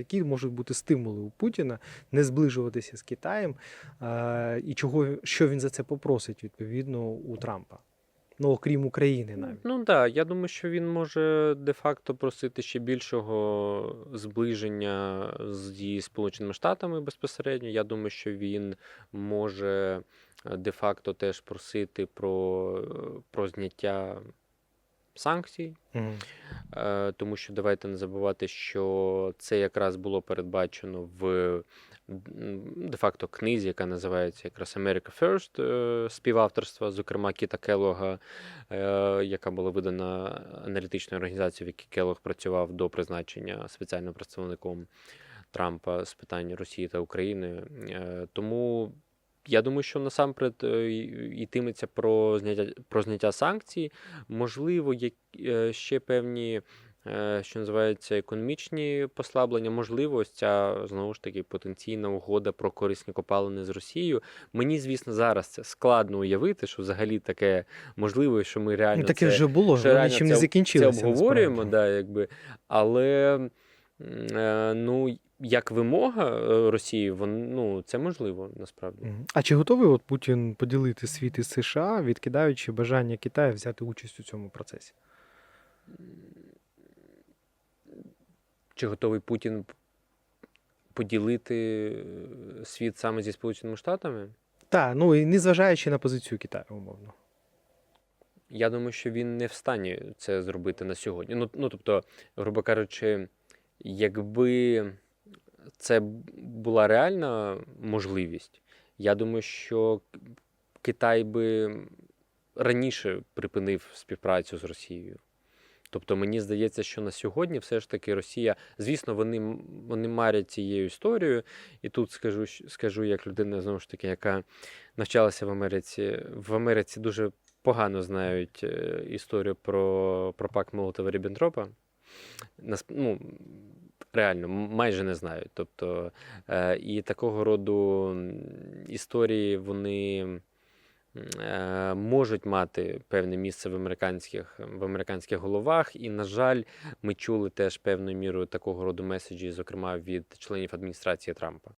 Які можуть бути стимули у Путіна не зближуватися з Китаєм, і чого що він за це попросить відповідно у Трампа? Ну, окрім України навіть. Ну так, я думаю, що він може де-факто просити ще більшого зближення зі Сполученими Штатами безпосередньо. Я думаю, що він може е, де-факто теж просити про, е, про зняття санкцій. Мгм. Е, Тому що давайте не забувати, що це якраз було передбачено в де-факто книзі, яка називається якраз America First е, співавторства, зокрема Кіта Келога, е, яка була видана аналітичною організацією, в якій Келог працював до призначення спеціальним представником Трампа з питань Росії та України. Е, Тому я думаю, що насамперед е, йтиметься про зняття про зняття санкцій. Можливо, є е, ще певні, е, що називається, економічні послаблення. Можливо, ось ця знову ж таки потенційна угода про корисні копалини з Росією. Мені, звісно, зараз це складно уявити, що взагалі таке можливо, що ми реально Ну, таке це, вже було, що реально чим не це, це обговорюємо, да, якби. але ну, як вимога е, Росії, вон, ну, це можливо насправді. А чи готовий от Путін поділити світ із США, відкидаючи бажання Китаю взяти участь у цьому процесі? Чи готовий Путін поділити е, світ саме зі Сполученими Штатами? Так, ну і незважаючи на позицію Китаю, умовно. Я думаю, що він не в стані це зробити на сьогодні. Ну, ну тобто, грубо кажучи, якби це була реальна можливість, я думаю, що Китай би раніше припинив співпрацю з Росією. Тобто мені здається, що на сьогодні все ж таки Росія, звісно, вони, вони марять цією історією. І тут скажу, скажу як людина, знову ж таки, яка навчалася в Америці. В Америці дуже погано знають е, історію про, про пакт Молотова Ріббентропа. Ну, реально, майже не знають. Тобто, е, і такого роду історії вони е, можуть мати певне місце в американських, в американських головах. І, на жаль, ми чули теж певною мірою такого роду меседжі, зокрема від членів адміністрації Трампа.